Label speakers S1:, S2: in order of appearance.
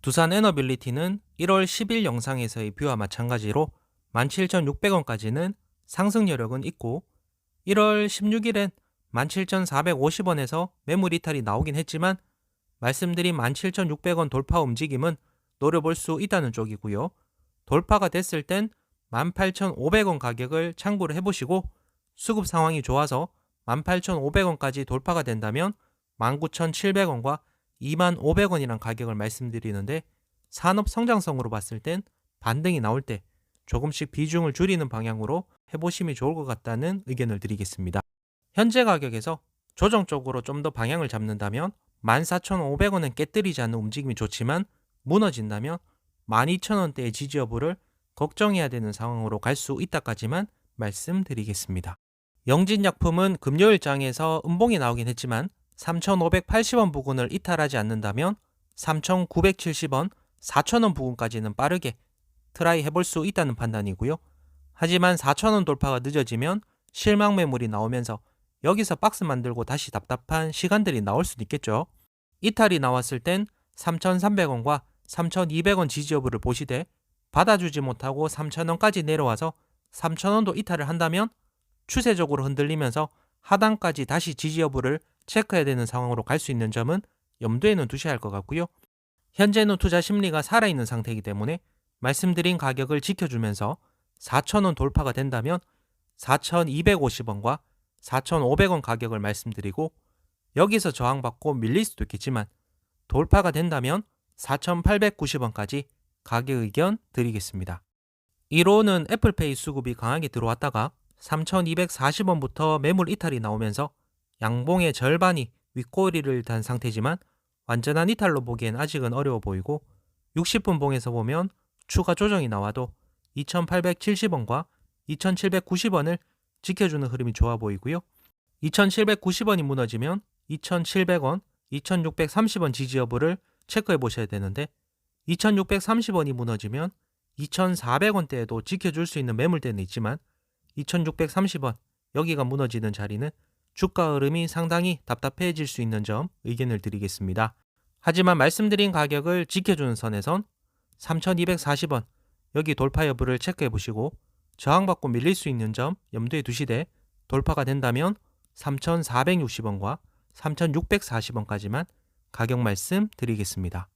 S1: 두산 에너빌리티는 1월 10일 영상에서의 뷰와 마찬가지로 17,600원까지는 상승 여력은 있고 1월 16일엔 17,450원에서 매물 이탈이 나오긴 했지만 말씀드린 17,600원 돌파 움직임은 노려볼 수 있다는 쪽이고요. 돌파가 됐을 땐 18,500원 가격을 참고를 해보시고 수급 상황이 좋아서 18,500원까지 돌파가 된다면 19,700원과 25,500원이란 가격을 말씀드리는데 산업 성장성으로 봤을 땐 반등이 나올 때 조금씩 비중을 줄이는 방향으로 해보심이 좋을 것 같다는 의견을 드리겠습니다. 현재 가격에서 조정적으로 좀 더 방향을 잡는다면 14,500원은 깨뜨리지 않는 움직임이 좋지만 무너진다면 12,000원대의 지지 여부를 걱정해야 되는 상황으로 갈 수 있다까지만 말씀드리겠습니다. 영진약품은 금요일 장에서 음봉이 나오긴 했지만 3,580원 부근을 이탈하지 않는다면 3,970원, 4,000원 부근까지는 빠르게 트라이 해볼 수 있다는 판단이고요. 하지만 4,000원 돌파가 늦어지면 실망 매물이 나오면서 여기서 박스 만들고 다시 답답한 시간들이 나올 수도 있겠죠. 이탈이 나왔을 땐 3,300원과 3,200원 지지 여부를 보시되 받아주지 못하고 3,000원까지 내려와서 3,000원도 이탈을 한다면 추세적으로 흔들리면서 하단까지 다시 지지 여부를 체크해야 되는 상황으로 갈 수 있는 점은 염두에는 두셔야 할 것 같고요. 현재는 투자 심리가 살아있는 상태이기 때문에 말씀드린 가격을 지켜주면서 4,000원 돌파가 된다면 4,250원과 4,500원 가격을 말씀드리고 여기서 저항받고 밀릴 수도 있겠지만 돌파가 된다면 4,890원까지 가격 의견 드리겠습니다. 1호는 애플페이 수급이 강하게 들어왔다가 3,240원부터 매물 이탈이 나오면서 양봉의 절반이 윗꼬리를 단 상태지만 완전한 이탈로 보기엔 아직은 어려워 보이고 60분 봉에서 보면 추가 조정이 나와도 2,870원과 2,790원을 지켜주는 흐름이 좋아 보이고요. 2,790원이 무너지면 2,700원, 2,630원 지지 여부를 체크해 보셔야 되는데 2,630원이 무너지면 2,400원대에도 지켜줄 수 있는 매물대는 있지만 2,630원 여기가 무너지는 자리는 주가 흐름이 상당히 답답해질 수 있는 점 의견을 드리겠습니다. 하지만 말씀드린 가격을 지켜주는 선에선 3,240원 여기 돌파 여부를 체크해 보시고 저항받고 밀릴 수 있는 점 염두에 두시되 돌파가 된다면 3,460원과 3,640원까지만 가격 말씀 드리겠습니다.